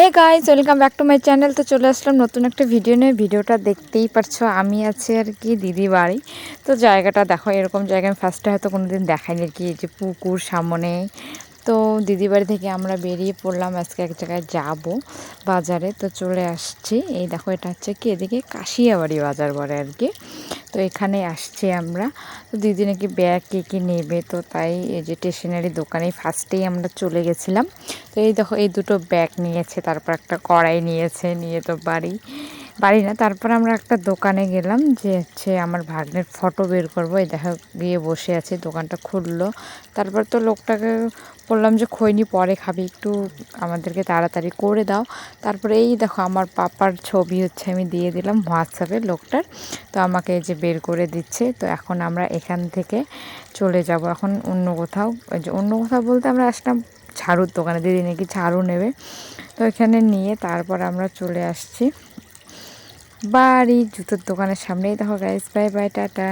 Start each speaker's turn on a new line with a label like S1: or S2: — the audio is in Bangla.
S1: Hey guys welcome back to my channel তো চলে আসলাম নতুন একটা ভিডিও নিয়ে। ভিডিওটা দেখতেই পারছ, আমি আছি আর কি দিদি বাড়ি। তো জায়গাটা দেখো, এরকম জায়গা আমি ফার্স্টে হয়তো কোনো দিন দেখাইনি আর কি যে পুকুর সামনে। তো দিদি বাড়ি থেকে আমরা বেরিয়ে পড়লাম, আজকে এক জায়গায় যাব বাজারে। তো চলে আসছি। এই দেখো, এটা হচ্ছে কি, এদিকে কাশিয়াবাড়ি বাজার বলে আর কি। তো এখানে আসছি আমরা। তো দিদি নাকি ব্যাগ কী কী নেবে? তো তাই এই যে স্টেশনারি দোকানে ফার্স্টেই আমরা চলে গেছিলাম। তো এই দেখো, এই দুটো ব্যাগ নিয়েছে, তারপর একটা কড়াই নিয়েছে, নিয়ে তো বাড়ি। বাড়ি না, তারপর আমরা একটা দোকানে গেলাম যে হচ্ছে আমার ভাগ্নের ফটো বের করব। এই দেখা, গিয়ে বসে আছে, দোকানটা খুললো। তারপর তো লোকটাকে বললাম যে, খৈনি, পরে খাবি, একটু আমাদেরকে তাড়াতাড়ি করে দাও। তারপরে এই দেখো, আমার পাপার ছবি হচ্ছে আমি দিয়ে দিলাম হোয়াটসঅ্যাপে লোকটার। তো আমাকে যে বের করে দিচ্ছে। তো এখন আমরা এখান থেকে চলে যাব। এখন অন্য কোথাও অন্য কোথাও বলতে আমরা আসলাম ঝাড়ুর দোকানে। দিদি নাকি ঝাড়ু নেবে। তো এখানে নিয়ে তারপর আমরা চলে আসছি। বাড়ি জুতোর দোকানের সামনেই দেখো গাইস বাই বাই টাটা।